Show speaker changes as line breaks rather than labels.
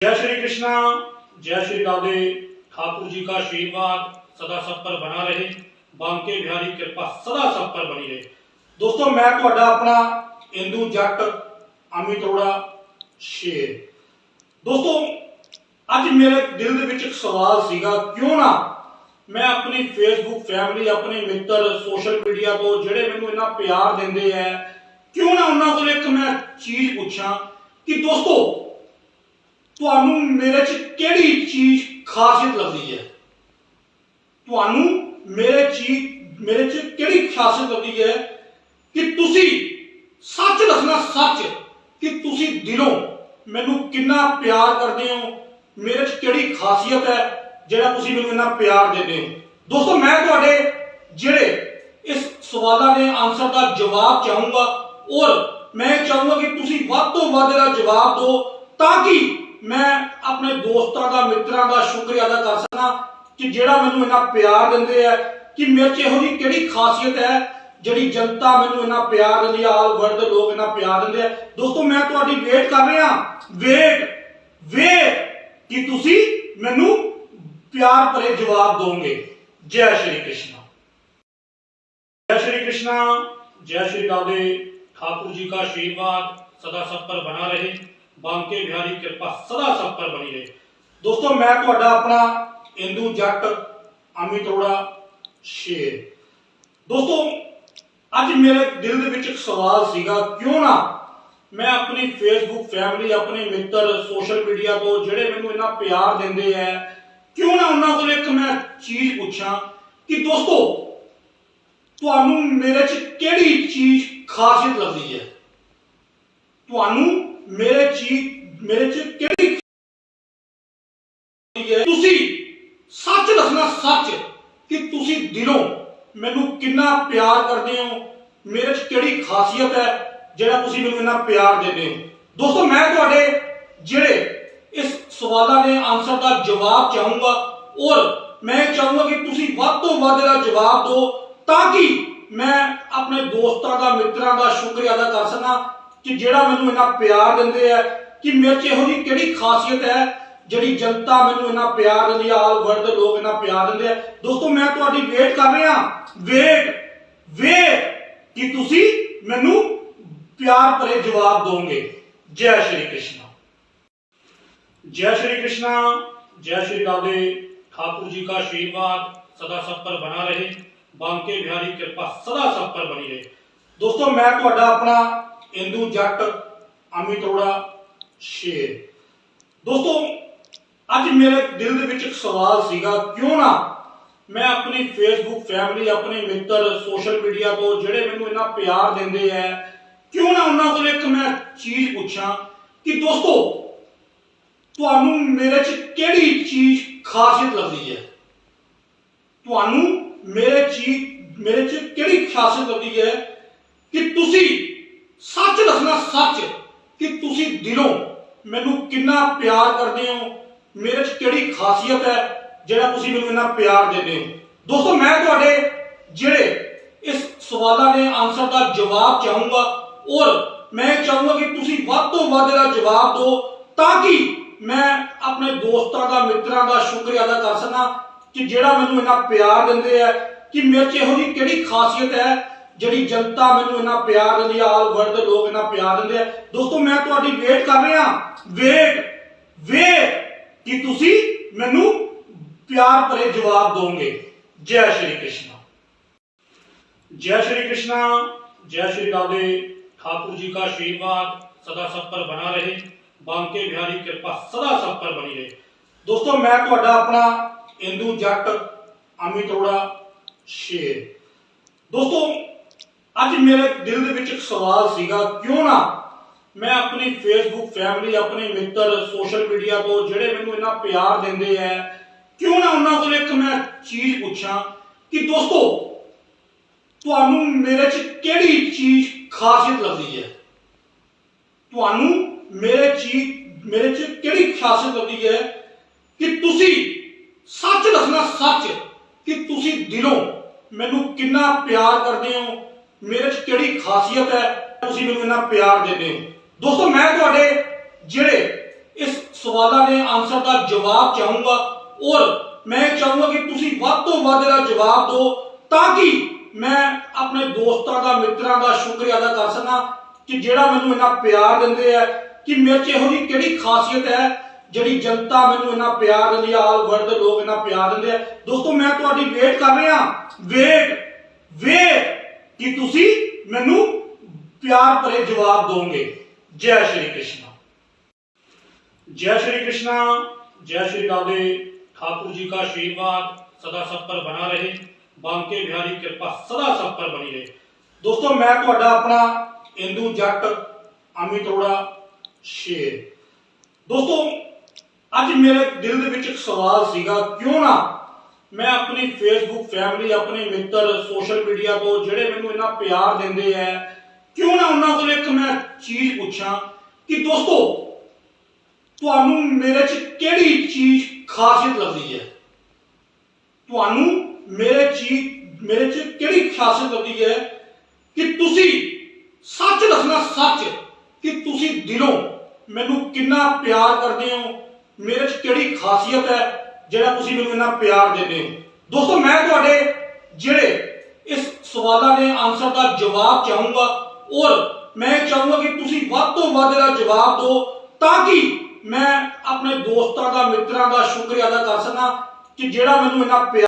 जय श्री कृष्णा जय श्री राधे ठाकुर जी का आशीर्वाद सदा सब पर बना रहे बांके बिहारी कृपा सदा सब पर बनी रहे ਦੋਸਤੋ ਮੈਂ ਤੁਹਾਡਾ ਆਪਣਾ ਇੰਦੂ ਜੱਟ ਅਮਿਤ ਅਰੋੜਾ ਸ਼ੇਰ ਦੋਸਤੋ ਅੱਜ ਮੇਰੇ ਦਿਲ ਦੇ ਵਿੱਚ ਇੱਕ ਸਵਾਲ ਸੀਗਾ ਕਿਉਂ ਨਾ ਮੈਂ ਆਪਣੀ ਫੇਸਬੁੱਕ ਫੈਮਿਲੀ ਆਪਣੇ ਮਿੱਤਰ ਸੋਸ਼ਲ ਮੀਡੀਆ ਤੋਂ ਜਿਹੜੇ ਮੈਨੂੰ ਇੰਨਾ ਪਿਆਰ ਦਿੰਦੇ ਐ ਕਿਉਂ ਨਾ ਉਹਨਾਂ ਕੋਲ ਇੱਕ ਮੈਂ ਚੀਜ਼ ਪੁੱਛਾਂ ਕਿ ਦੋਸਤੋ ਤੁਹਾਨੂੰ ਮੇਰੇ 'ਚ ਕਿਹੜੀ ਚੀਜ਼ ਖਾਸੀਅਤ ਲੱਗਦੀ ਹੈ? ਤੁਹਾਨੂੰ ਮੇਰੇ ਚੀਜ਼ ਮੇਰੇ 'ਚ ਕਿਹੜੀ ਖਾਸੀਅਤ ਲੱਗਦੀ ਹੈ ਕਿ ਤੁਸੀਂ ਸੱਚ ਦੱਸਣਾ ਸੱਚ, ਕਿ ਤੁਸੀਂ ਦਿਲੋਂ ਮੈਨੂੰ ਕਿੰਨਾ ਪਿਆਰ ਕਰਦੇ ਹੋ? ਮੇਰੇ 'ਚ ਕਿਹੜੀ ਖਾਸੀਅਤ ਹੈ ਜਿਹੜਾ ਤੁਸੀਂ ਮੈਨੂੰ ਇੰਨਾ ਪਿਆਰ ਦਿੰਦੇ ਹੋ? ਦੋਸਤੋ, ਮੈਂ ਤੁਹਾਡੇ ਜਿਹੜੇ ਇਸ ਸਵਾਲਾਂ ਦੇ ਆਨਸਰ ਦਾ ਜਵਾਬ ਚਾਹੂੰਗਾ, ਔਰ ਮੈਂ ਚਾਹੂੰਗਾ ਕਿ ਤੁਸੀਂ ਵੱਧ ਤੋਂ ਵੱਧ ਇਹਦਾ ਜਵਾਬ ਦਿਓ, ਤਾਂ ਕਿ ਮੈਂ ਆਪਣੇ ਦੋਸਤਾਂ ਦਾ ਮਿੱਤਰਾਂ ਦਾ ਸ਼ੁਕਰੀਆ ਅਦਾ ਕਰ ਸਕਾਂ ਕਿ ਜਿਹੜਾ ਮੈਨੂੰ ਇੰਨਾ ਪਿਆਰ ਦਿੰਦੇ ਆ ਕਿ ਮੇਰੇ 'ਚ ਇਹੋ ਜਿਹੀ ਕਿਹੜੀ ਖਾਸੀਅਤ ਹੈ ਜਿਹੜੀ ਜਨਤਾ ਮੈਨੂੰ ਇੰਨਾ ਪਿਆਰ ਦਿੰਦੀ ਆ ਆਲ ਵਰਲਡ ਦੇ ਲੋਕ ਇੰਨਾ ਪਿਆਰ ਦਿੰਦੇ ਆ ਦੋਸਤੋ ਮੈਂ ਤੁਹਾਡੀ ਵੇਟ ਕਰ ਰਿਹਾ ਵੇਟ ਵੇਟ ਕਿ ਤੁਸੀਂ ਮੈਨੂੰ ਪਿਆਰ ਭਰੇ ਜਵਾਬ ਦੋਗੇ ਜੈ ਸ਼੍ਰੀ ਕ੍ਰਿਸ਼ਨ जय श्री कृष्णा जय श्री राधे ठाकुर जी का आशीर्वाद सदा सब पर बना रहे ਬਾਂਕੇ ਬਿਹਾਰੀ, ਕਿਰਪਾ ਸਦਾ ਸਭ ਪਰ ਬਣੀ ਰਹੇ। ਦੋਸਤੋ, ਮੈਂ ਤੁਹਾਡਾ ਆਪਣਾ ਇੰਦੂ ਜੱਟ, ਅਮਿਤ ਰੋੜਾ ਸ਼ੇਰ। ਦੋਸਤੋ, ਅੱਜ ਮੇਰੇ ਦਿਲ ਦੇ ਵਿੱਚ ਇੱਕ ਸਵਾਲ ਸੀਗਾ, ਕਿਉਂ ਨਾ ਮੈਂ ਆਪਣੀ ਫੇਸਬੁੱਕ ਫੈਮਿਲੀ ਆਪਣੇ ਮਿੱਤਰ ਸੋਸ਼ਲ ਮੀਡੀਆ ਤੋਂ ਜਿਹੜੇ ਮੈਨੂੰ ਇੰਨਾ ਪਿਆਰ ਦਿੰਦੇ ਐ ਕਿਉਂ ਨਾ ਉਹਨਾਂ ਕੋਲ ਇੱਕ ਮੈਂ ਚੀਜ਼ ਪੁੱਛਾਂ ਕਿ ਦੋਸਤੋ, ਤੁਹਾਨੂੰ ਮੇਰੇ 'ਚ ਕਿਹੜੀ ਚੀਜ਼ ਖਾਸੀਅਤ ਲੱਗਦੀ ਹੈ? ਤੁਹਾਨੂੰ ਮੇਰੇ ਚੀਜ਼ ਮੇਰੇ 'ਚ ਕਿਹੜੀ ਤੁਸੀਂ ਸੱਚ ਦੱਸਣਾ ਸੱਚ ਕਿ ਤੁਸੀਂ ਦਿਲੋਂ ਮੈਨੂੰ ਕਿੰਨਾ ਪਿਆਰ ਕਰਦੇ ਹੋ? ਮੇਰੇ 'ਚ ਕਿਹੜੀ ਖਾਸੀਅਤ ਹੈ ਜਿਹੜਾ ਤੁਸੀਂ ਮੈਨੂੰ ਇੰਨਾ ਪਿਆਰ ਦਿੰਦੇ ਹੋ? ਦੋਸਤੋ, ਮੈਂ ਤੁਹਾਡੇ ਜਿਹੜੇ ਇਸ ਸਵਾਲਾਂ ਦੇ ਆਨਸਰ ਦਾ ਜਵਾਬ ਚਾਹੂੰਗਾ, ਔਰ ਮੈਂ ਚਾਹੂੰਗਾ ਕਿ ਤੁਸੀਂ ਵੱਧ ਤੋਂ ਵੱਧ ਇਹਦਾ ਜਵਾਬ ਦਿਓ ਤਾਂ ਕਿ ਮੈਂ ਆਪਣੇ ਦੋਸਤਾਂ ਦਾ, ਮਿੱਤਰਾਂ ਦਾ ਸ਼ੁਕਰੀਆ ਅਦਾ ਕਰ ਸਕਾਂ ਕਿ ਜਿਹੜਾ ਮੈਨੂੰ ਇੰਨਾ ਪਿਆਰ ਦਿੰਦੇ ਆ ਕਿ ਮੇਰੇ 'ਚ ਇਹੋ ਜਿਹੀ ਕਿਹੜੀ ਖਾਸੀਅਤ ਹੈ ਜਿਹੜੀ ਜਨਤਾ ਮੈਨੂੰ ਇੰਨਾ ਪਿਆਰ ਦਿੰਦੀ ਆ ਆਲ ਵਰਲਡ ਦੇ ਲੋਕ ਇੰਨਾ ਪਿਆਰ ਦਿੰਦੇ ਆ ਦੋਸਤੋ ਮੈਂ ਤੁਹਾਡੀ ਵੇਟ ਕਰ ਰਿਹਾ ਵੇਟ ਵੇਟ ਕਿ ਤੁਸੀਂ ਮੈਨੂੰ ਪਿਆਰ ਭਰੇ ਜਵਾਬ ਦੋਗੇ ਜੈ ਸ਼੍ਰੀ ਕ੍ਰਿਸ਼ਨ जय श्री कृष्णा जय श्री राधे ठाकुर जी का आशीर्वाद सदा सब पर बना रहे बांके बिहारी कृपा सदा सब पर बनी रहे ਦੋਸਤੋ ਮੈਂ ਤੁਹਾਡਾ ਆਪਣਾ ਇੰਦੂ ਜੱਟ ਅਮਿਤ ਅਰੋੜਾ ਸ਼ੇਰ ਦੋਸਤੋ ਅੱਜ ਮੇਰੇ ਦਿਲ ਦੇ ਵਿੱਚ ਇੱਕ ਸਵਾਲ ਸੀਗਾ ਕਿਉਂ ਨਾ ਮੈਂ ਆਪਣੀ ਫੇਸਬੁੱਕ ਫੈਮਿਲੀ ਆਪਣੇ ਮਿੱਤਰ ਸੋਸ਼ਲ ਮੀਡੀਆ ਤੋਂ ਜਿਹੜੇ ਮੈਨੂੰ ਇੰਨਾ ਪਿਆਰ ਦਿੰਦੇ ਆ ਕਿਉਂ ਨਾ ਉਹਨਾਂ ਕੋਲ ਇੱਕ ਮੈਂ ਚੀਜ਼ ਪੁੱਛਾਂ ਕਿ ਦੋਸਤੋ ਤੁਹਾਨੂੰ ਮੇਰੇ 'ਚ ਕਿਹੜੀ ਚੀਜ਼ ਖਾਸੀਅਤ ਲੱਗ ਹੈ ਤੁਹਾਨੂੰ ਮੇਰੇ ਚੀਜ਼ ਮੇਰੇ 'ਚ ਕਿਹੜੀ ਖਾਸੀਅਤ ਲੱਗਦੀ ਹੈ ਕਿ ਤੁਸੀਂ ਸੱਚ ਦੱਸਣਾ ਸੱਚ ਕਿ ਤੁਸੀਂ ਦਿਲੋਂ ਮੈਨੂੰ ਕਿੰਨਾ ਪਿਆਰ ਕਰਦੇ ਹੋ? ਮੇਰੇ 'ਚ ਕਿਹੜੀ ਖਾਸੀਅਤ ਹੈ ਜਿਹੜਾ ਤੁਸੀਂ ਮੈਨੂੰ ਇੰਨਾ ਪਿਆਰ ਦਿੰਦੇ ਹੋ? ਦੋਸਤੋ, ਮੈਂ ਤੁਹਾਡੇ ਜਿਹੜੇ ਇਸ ਸਵਾਲਾਂ ਦੇ ਆਨਸਰ ਦਾ ਜਵਾਬ ਚਾਹੂੰਗਾ, ਔਰ ਮੈਂ ਚਾਹੂੰਗਾ ਕਿ ਤੁਸੀਂ ਵੱਧ ਤੋਂ ਵੱਧ ਇਹਦਾ ਜਵਾਬ ਦਿਓ ਤਾਂ ਕਿ ਮੈਂ ਆਪਣੇ ਦੋਸਤਾਂ ਦਾ, ਮਿੱਤਰਾਂ ਦਾ ਸ਼ੁਕਰੀਆ ਅਦਾ ਕਰ ਸਕਾਂ ਕਿ ਜਿਹੜਾ ਮੈਨੂੰ ਇੰਨਾ ਪਿਆਰ ਦਿੰਦੇ ਆ, ਕਿ ਮੇਰੇ 'ਚ ਇਹੋ ਜਿਹੀ ਕਿਹੜੀ ਖਾਸੀਅਤ ਹੈ ਜਿਹੜੀ ਜਨਤਾ ਮੈਨੂੰ ਇੰਨਾ ਪਿਆਰ ਦਿੰਦੀ ਆ ਆਲ ਵਰਲਡ ਦੇ ਲੋਕ ਇੰਨਾ ਪਿਆਰ ਦਿੰਦੇ ਆ ਦੋਸਤੋ ਮੈਂ ਤੁਹਾਡੀ ਵੇਟ ਕਰ ਰਿਹਾ ਵੇਟ ਵੇਟ ਕਿ ਤੁਸੀਂ ਮੈਨੂੰ ਪਿਆਰ ਭਰੇ ਜਵਾਬ ਦੋਗੇ ਜੈ ਸ਼੍ਰੀ ਕ੍ਰਿਸ਼ਨ जय श्री कृष्णा जय श्री राधे ठाकुर जी का आशीर्वाद सदा सब पर बना रहे बांके बिहारी कृपा सदा सब पर बनी रहे ਦੋਸਤੋ ਮੈਂ ਤੁਹਾਡਾ ਆਪਣਾ ਇੰਦੂ ਜੱਟ ਅਮਿਤ ਅਰੋੜਾ ਸ਼ੇਰ ਦੋਸਤੋ ਅੱਜ ਮੇਰੇ ਦਿਲ ਦੇ ਵਿੱਚ ਇੱਕ ਸਵਾਲ ਸੀਗਾ, ਕਿਉਂ ਨਾ ਮੈਂ ਆਪਣੀ ਫੇਸਬੁੱਕ ਫੈਮਿਲੀ ਆਪਣੇ ਮਿੱਤਰ ਸੋਸ਼ਲ ਮੀਡੀਆ ਤੋਂ ਜਿਹੜੇ ਮੈਨੂੰ ਇੰਨਾ ਪਿਆਰ ਦਿੰਦੇ ਆ, ਕਿਉਂ ਨਾ ਉਹਨਾਂ ਕੋਲ ਇੱਕ ਮੈਂ ਚੀਜ਼ ਪੁੱਛਾਂ ਕਿ ਦੋਸਤੋ, ਤੁਹਾਨੂੰ ਮੇਰੇ 'ਚ ਕਿਹੜੀ ਚੀਜ਼ ਖਾਸੀਅਤ ਲੱਗਦੀ ਹੈ? ਤੁਹਾਨੂੰ ਮੇਰੇ ਚੀਜ਼, ਮੇਰੇ 'ਚ ਕਿਹੜੀ ਖਾਸੀਅਤ ਲੱਗਦੀ ਹੈ ਕਿ ਤੁਸੀਂ ਸੱਚ ਦੱਸਣਾ ਸੱਚ, ਕਿ ਤੁਸੀਂ ਦਿਲੋਂ ਮੈਨੂੰ ਕਿੰਨਾ ਪਿਆਰ ਕਰਦੇ ਹੋ? ਮੇਰੇ 'ਚ ਕਿਹੜੀ ਖਾਸੀਅਤ ਹੈ? ਤੁਸੀਂ ਮੈਨੂੰ ਇੰਨਾ ਪਿਆਰ ਦਿੰਦੇ ਹੋ। ਦੋਸਤੋ, ਮੈਂ ਤੁਹਾਡੇ ਜਿਹੜੇ ਇਸ ਸਵਾਲਾਂ ਦੇ ਆਨਸਰ ਦਾ ਜਵਾਬ ਚਾਹੂੰਗਾ, ਔਰ ਮੈਂ ਚਾਹੂੰਗਾ ਕਿ ਤੁਸੀਂ ਵੱਧ ਤੋਂ ਵੱਧ ਇਹਦਾ ਜਵਾਬ ਦਿਓ, ਤਾਂ ਕਿ ਮੈਂ ਆਪਣੇ ਦੋਸਤਾਂ ਦਾ, ਮਿੱਤਰਾਂ ਦਾ ਸ਼ੁਕਰੀਆ ਅਦਾ ਕਰ ਸਕਾਂ ਕਿ ਜਿਹੜਾ ਮੈਨੂੰ ਇੰਨਾ ਪਿਆਰ ਦਿੰਦੇ ਆ, ਕਿ ਮੇਰੇ 'ਚ ਇਹੋ ਜਿਹੀ ਕਿਹੜੀ ਖਾਸੀਅਤ ਹੈ ਜਿਹੜੀ ਜਨਤਾ ਮੈਨੂੰ ਇੰਨਾ ਪਿਆਰ ਦਿੰਦੀ ਆ, ਆਲ ਵਰਲਡ ਦੇ ਲੋਕ ਇੰਨਾ ਪਿਆਰ ਦਿੰਦੇ ਆ। ਦੋਸਤੋ, ਮੈਂ ਤੁਹਾਡੀ ਵੇਟ ਕਰ ਰਿਹਾ। ਵੇਟ ਵੇਟ ਕਿ ਤੁਸੀਂ ਮੈਨੂੰ ਪਿਆਰ ਭਰੇ ਜਵਾਬ ਦੋਗੇ ਜੈ ਸ਼੍ਰੀ ਕ੍ਰਿਸ਼ਨ जय श्री कृष्णा जय श्री राधे ठाकुर जी का आशीर्वाद सदा सब पर बना रहे बांके बिहारी कृपा सदा सब पर बनी रहे ਦੋਸਤੋ ਮੈਂ ਤੁਹਾਡਾ ਆਪਣਾ ਹਿੰਦੂ ਜੱਟ ਅਮਿਤ ਅਰੋੜਾ ਸ਼ੇਰ ਦੋਸਤੋ ਅੱਜ ਮੇਰੇ ਦਿਲ ਦੇ ਵਿੱਚ ਇੱਕ ਸਵਾਲ ਸੀਗਾ ਕਿਉਂ ਨਾ ਮੈਂ ਆਪਣੀ ਫੇਸਬੁੱਕ ਫੈਮਿਲੀ ਆਪਣੇ ਮਿੱਤਰ ਸੋਸ਼ਲ ਮੀਡੀਆ ਤੋਂ ਜਿਹੜੇ ਮੈਨੂੰ ਇੰਨਾ ਪਿਆਰ ਦਿੰਦੇ ਆ, ਕਿਉਂ ਨਾ ਉਹਨਾਂ ਕੋਲ ਇੱਕ ਮੈਂ ਚੀਜ਼ ਪੁੱਛਾਂ ਕਿ ਦੋਸਤੋ, ਤੁਹਾਨੂੰ ਮੇਰੇ 'ਚ ਕਿਹੜੀ ਚੀਜ਼ ਖਾਸੀਅਤ ਲੱਗਦੀ ਹੈ? ਤੁਹਾਨੂੰ ਮੇਰੇ ਚੀਜ਼, ਮੇਰੇ 'ਚ ਕਿਹੜੀ ਖਾਸੀਅਤ ਲੱਗਦੀ ਹੈ ਕਿ ਤੁਸੀਂ ਸੱਚ ਦੱਸਣਾ ਸੱਚ, ਕਿ ਤੁਸੀਂ ਦਿਲੋਂ ਮੈਨੂੰ ਕਿੰਨਾ ਪਿਆਰ ਕਰਦੇ ਹੋ, ਮੇਰੇ 'ਚ ਕਿਹੜੀ ਖਾਸੀਅਤ ਹੈ? ਜਿਹੜਾ ਤੁਸੀਂ ਮੈਨੂੰ ਇੰਨਾ ਪਿਆਰ ਦਿੰਦੇ ਹੋ। ਦੋਸਤੋ, ਮੈਂ ਤੁਹਾਡੇ ਜਿਹੜੇ ਇਸ ਸਵਾਲਾਂ ਦੇ ਆਨਸਰ ਦਾ ਜਵਾਬ ਚਾਹੂੰਗਾ, ਔਰ ਮੈਂ ਚਾਹੂੰਗਾ ਕਿ ਤੁਸੀਂ ਵੱਧ ਤੋਂ ਵੱਧ ਇਹਦਾ ਜਵਾਬ ਦਿਓ, ਤਾਂ ਕਿ ਮੈਂ ਆਪਣੇ ਦੋਸਤਾਂ ਦਾ, ਮਿੱਤਰਾਂ ਦਾ ਸ਼ੁਕਰੀਆ ਅਦਾ ਕਰ ਸਕਾਂ ਕਿ ਜਿਹੜਾ ਮੈਨੂੰ ਇੰਨਾ ਪਿਆਰ